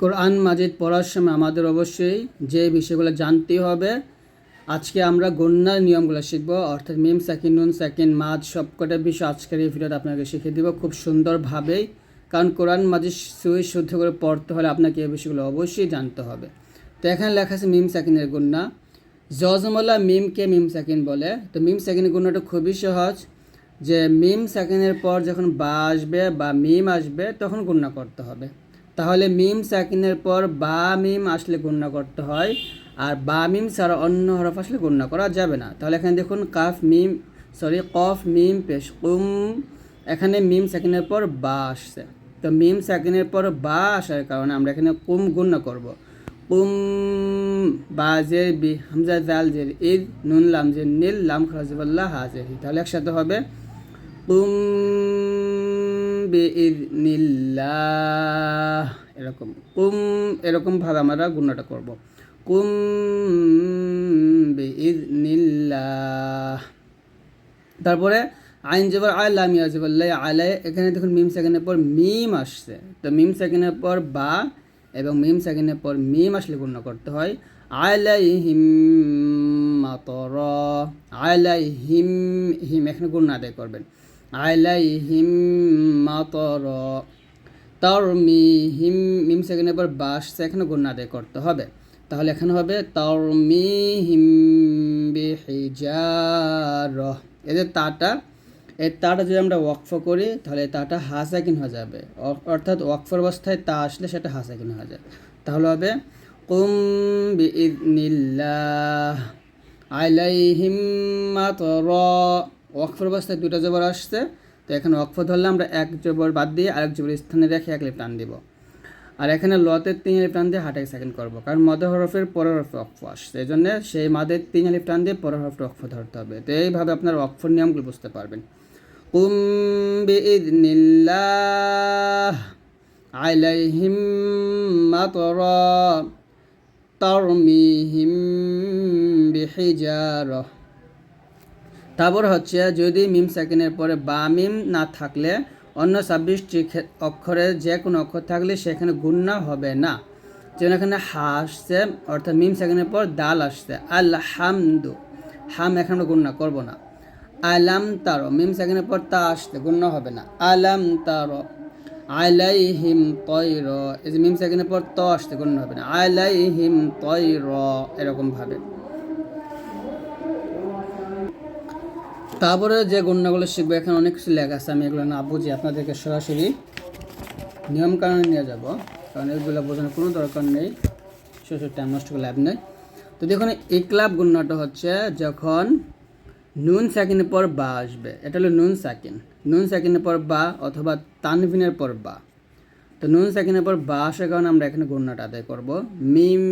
কোরআন মাজিদ পড়ার সময় আমাদের অবশ্যই যে বিষয়গুলো জানতে হবে, আজকে আমরা গণ্যার নিয়মগুলো শিখব, অর্থাৎ মিম, সাকিন, নুন, সাকিন মাজ সবকটা বিষয় আজকের এই ভিডিওতে আপনাকে শিখিয়ে দিব খুব সুন্দরভাবেই, কারণ কোরআন মাজিদ সুই শুদ্ধ করে পড়তে হলে আপনাকে এই বিষয়গুলো অবশ্যই জানতে হবে। তো এখানে লেখা আছে মিম, সাকিনের গুন্না। জজমলা মিমকে মিম, সাকিন বলে। তো মিম, সাকিনের গুণাটা খুবই সহজ, যে মিম, সাকিনের পর যখন বা আসবে বা মিম আসবে তখন গুণনা করতে হবে। তাহলে মিম সাকিনের পর বা মিম আসলে গুণনা করতে হয়, আর বা মিম ছাড়া অন্য হরফ আসলে গুণনা করা যাবে না। তাহলে এখানে দেখুন কাফ মিম, সরি, কফ মিম, পেশ কুম, এখানে মিম সাকিনের পর বা আসছে। তো মিম সাকিনের পর বা আসার কারণে আমরা এখানে কুম গুণনা করব। কুম, বা জের বি, হামজা জাল জের ইদ নুন লাম জের নীল, লাম খরাজিবাল্লাহ হাজের তাহলে একসাথে হবে কুম বিইজনিল্লাহ এরকম। কুম এরকমভাবে আমরা গুণাটা করব। কুম বিইজনিল্লাহ তারপরে আইন জবর আল্লাহ মিয়া জবল্লাহ আলাই, এখানে দেখুন মিম সেকেন্ডের পর মিম আসছে। তো মিম সেকেন্ডের পর বা এবং মিম সেকেন্ডের পর মিম আসলে গুণ করতে হয়। আলাইহিম মাতর। আলাইহিম, হিম এখানে গুণ আদায় করবেন। আলাইহিম মাতর, তারমিহিম, মিম সেকেন্ডের পর বাস এখানে গুণ আদায় করতে হবে। তাহলে এখানে হবে তারমিহিম বিহিজার। এদের তাটা, এই তাটা যদি আমরা ওয়াকফ করি, তাহলে তাটা হাসাকিন হয়ে যাবে। অর্থাৎ ওয়াকফর অবস্থায় তা আসলে সেটা হাসাকিন হয়ে যায় তাহলে হবে, কুম বিইদনিল্লাহ, আলাইহিম মাতর। ওয়াকফর অবস্থায় দুটো জবর আসছে। তো এখানে ওয়াকফ ধরলে আমরা এক জবর বাদ দিয়ে আরেক জবর স্থানে রেখে এক লিপ টান দিব। আর এখানে লতে তিন লিপ টান দিয়ে হাটাই সেকেন্ড করব, কারণ মদ হরফের পরের হরফে অক্ফ আসছে। এই জন্য সেই মাদের তিন লিপ টান দিয়ে পরের হরফে অক্ফ ধরতে হবে। তো এইভাবে আপনার অক্ষর নিয়মগুলো বুঝতে পারবেন। কুম বিইদনিল্লাহ আলাইহিম মাতরা বিহিজারহ। তারপর হচ্ছে যদি মিম সেকেন্ডের পরে বা মিম না থাকলে অন্য ছাব্বিশটি ক্ষে- অক্ষরের যে কোনো অক্ষর থাকলে সেখানে গুণনা হবে না। যেমন এখানে হা আসছে, অর্থাৎ মিম সেকেন্ডের পর দাল আসছে। আল্লাহ হামদু হাম এখানে আমরা গুণনা করব না। আলাম তারো মিম সেকেন্ডের পর তা আসতে গুণনা হবে না। আলাম তারো আলাইহিম তৈর। এই যে মিম সেকেন্ডের পর ত আসতে গুণনা হবে না। আলাইহিম তৈর। এরকমভাবে। তারপরে যে গণ্যগুলো শিখব, এখানে অনেক কিছু লেখা আছে, আমি এগুলো না বুঝি, আপনাদেরকে সরাসরি নিয়ম কারণে নিয়ে যাব। কারণ এগুলো বোঝানোর কোনো দরকার নেই শেষের টাইম নষ্ট করে লাভ নেই। তো দেখুন, এই ক্লাব গুণ্যটা হচ্ছে যখন নুন সাকিনের পর বা আসবে। এটা হলো নুন সাকিন। নুন সাকিনের পর বা অথবা তানভিনের পর বা। তো নুন সাকিনের পর বা আসার কারণে আমরা এখানে গণ্যটা আদায় করব। মিম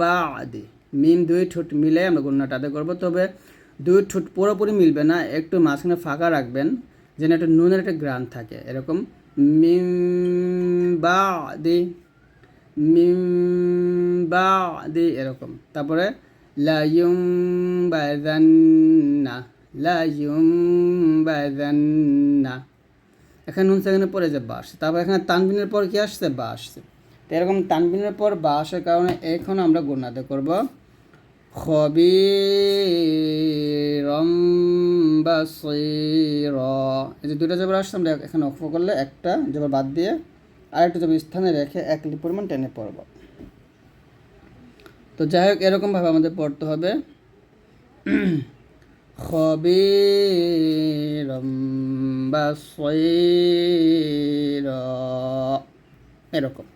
বা আদি। মিম দুই ঠোঁট মিলে আমরা গণ্যটা আদায় করব। তবে দুই ঠোঁট পুরোপুরি মিলবে না, একটু মাঝখানে ফাঁকা রাখবেন, যেন একটা নুনের একটা গ্রান থাকে। এরকম, মিম বা আদি মিম বা এরকম। তারপরে লাইম বাজান্না লাইম বাজান্না এখানে নুন সেখানে পরে যে বাস তারপর এখানে তানবিনের পর কি আসছে? বা আসছে তো এরকম তানবিনের পর বা আসার কারণে এখন আমরা গুণাতে করব। খবিরম এই যে দুটো জবর আসছে, আমরা এখানে অক্ষ করলে একটা জবর বাদ দিয়ে আরেকটা জবর স্থানে রেখে এক লিপ পরিমাণ টেনে পড়ব। তো যাই হোক, এরকমভাবে আমাদের পড়তে হবে। এরকম।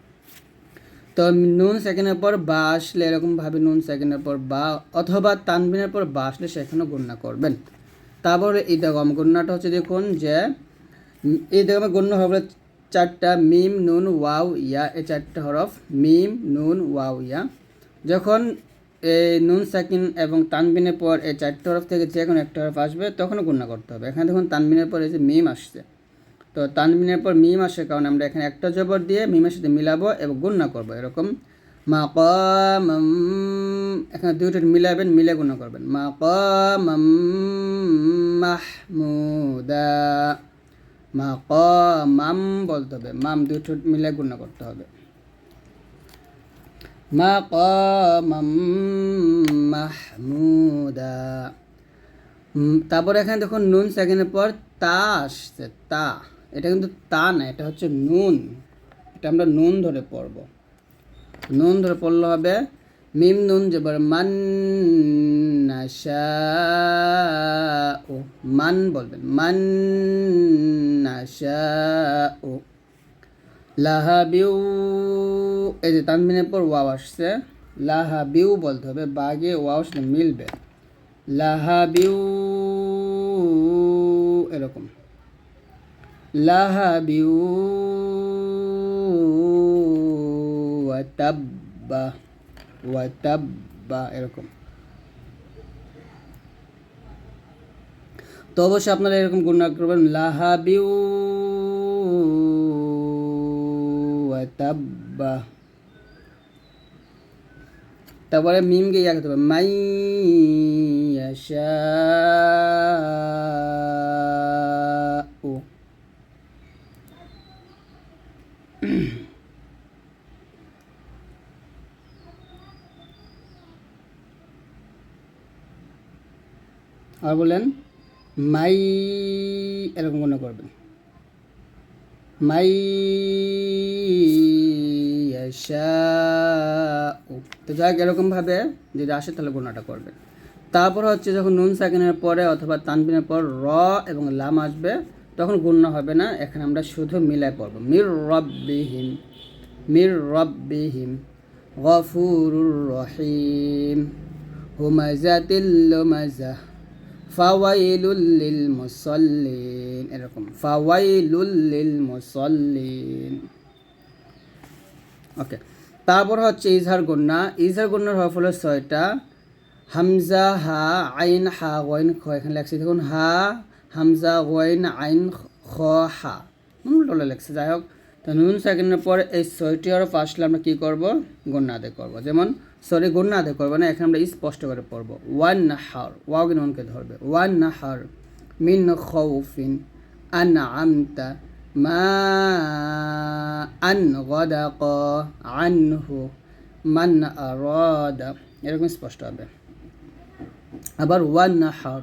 তো নুন সেকেন্ডের পর বা আসলে এরকমভাবে নুন সেকেন্ডের পর বা, অথবা তানবিনের পর বা আসলে সেখানে গণ্য করবেন। তারপরে ঈদগম গণ্যটা হচ্ছে দেখুন যে, এই ঈদগমের গণ্য হবে চারটা, মিম, নুন, ওয়াও, ইয়া, এই চারটা হরফ, মিম, নুন, ওয়াও, ইয়া। যখন এই নুন সাকিন এবং তানবিনের পর এই চারটে হরফ থেকে যে কোনো একটা হরফ আসবে তখন গুণা করতে হবে। এখানে দেখুন তানবিনের পর এই যে মিম আসছে। তো তানবিনের পর মিম আসার কারণে আমরা এখানে একটা জবর দিয়ে মিমের সাথে মিলাবো এবং গুণনা করব এরকম। মা এখানে দুইটা মিলাবেন মিলে গুণা করবেন। মা মাহমুদা মা মাম বলতে হবে। মাম দুই ঠোঁট মিলে গুণা করতে হবে। মাকামাম মাহমুদা। উম, তারপর এখানে দেখুন নুন সেকেন্ডের পর তা আসছে তা। এটা কিন্তু তা না, এটা হচ্ছে নুন। এটা আমরা নুন ধরে পড়ব। নুন ধরে পড়লে হবে, মিম নুন জবর মান নাশাউ। মান বলবেন, মান নাশাউ। লাহাবিউ, এই যে তানবিনের পর ওয়াও আসছে। লাহাবিউ বলতে হবে, বাগে ওয়াও সাথে মিলবে। লাহাবিউ, এরকম। লাহাবিউ ওয়াতাব্বা ওয়াতাব্বা এরকম। তো অবশ্যই আপনারা এরকম গুণা করবেন লাহাবিউ ওয়াতাব্বা তারপরে মিমকে ইয়া মাই ইয়াশাউ আর বলেন, মাই, এরকম কোনো করবেন। মাই তো যাক, এরকমভাবে যদি আসে, তাহলে গুণাটা করবেন। তারপর হচ্ছে যখন নুন সাকিনের পরে অথবা তানবিনের পর র এবং লাম আসবে, তখন গুণনা হবে না। এখানে আমরা শুধু মিলাই পড়ব। মির রব্বিহিম মির রব্বিহিম, গফুরুর রহিম। হুমাজাতিল লুমাজা ফাওয়াইলুল লিল মুসাল্লিন, এরকম, ফাওয়াইলুল লিল মুসাল্লিন। ওকে, তারপর হচ্ছে ইজহার গুন্না। ইজহার গুন্নার হরফ হলো ছয়টা, হামজা, হা, আইন, হা ওয়াইন খ, এখানে লেখছি। দেখুন, হা, হামজা ওয়াইন আইন, খ, হা উল্টোলে লেখছে। যাই হোক, তো নুন সেকেন্ডের পর এই ছয়টি হরফ আসলে আমরা কী করব? গণ্য আদায় করব। যেমন সরি গণ্য আদায় করব না, এখানে আমরা স্পষ্ট করে পড়ব। ওয়ান হার ওয়াও কিন্তু নুনকে ধরবে। ওয়ান হার মিন খৌফিন আন আমতা মা আন গদাক আনহু মান আরাদা। এরকম স্পষ্ট হবে। আবার ওয়ান হার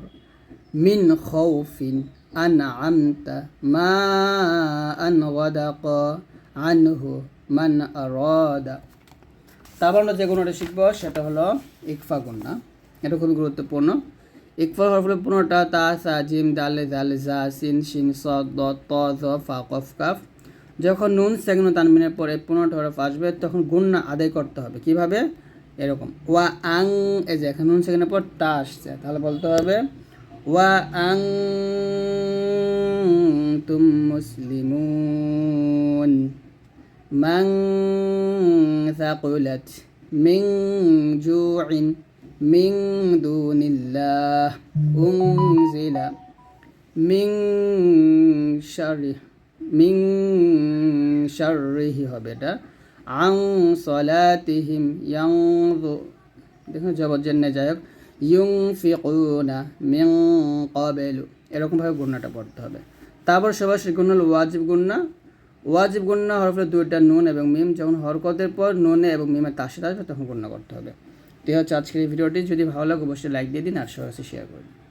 মিন খৌফিন আন আমতা মা আন গদাক আনহু মান আরাদা। তারপর আমরা যে গুণটা শিখব সেটা হলো ইকফা গুণা এটা খুবই গুরুত্বপূর্ণ। ইকফা হরফ হলো পনেরোটা তা, সা, জিম, দালে জালে জা সিন, শিন, স, দ, ত, জ, ফা, কফ, কাফ। যখন নুন, সেগুন, তানবিনের পরে পনেরোটা হরফ আসবে, তখন গুণনা আদায় করতে হবে। কীভাবে? এরকম। ওয়া, আং, এই যে এখন নুন সেকেন্ডের পর তা আসছে। তাহলে বলতে হবে, ওয়া, আং, তুম মুসলিমুন। من ثقلت من جوع من دون الله أنزل من شر من شره হবে এটা আং সলাতিহিম ইয়াংযু দেখুন জবরজন্যে যাই হোক ইউং ফিকুনা মিং কবেলু এরকমভাবে গুণাটা পড়তে হবে তারপর সবার গুণ হলো ওয়াজিব গুণা ওয়াজিব হওয়ার ফলে দুইটা নুন এবং মিম যখন হরকতের পর নুনে এবং মিমের তার সাথে আসবে তখন গণ্য করতে হবে। তো হচ্ছে আজকের এই ভিডিওটি। যদি ভালো লাগে, অবশ্যই লাইক দিয়ে দিন আর সবাই শেয়ার করুন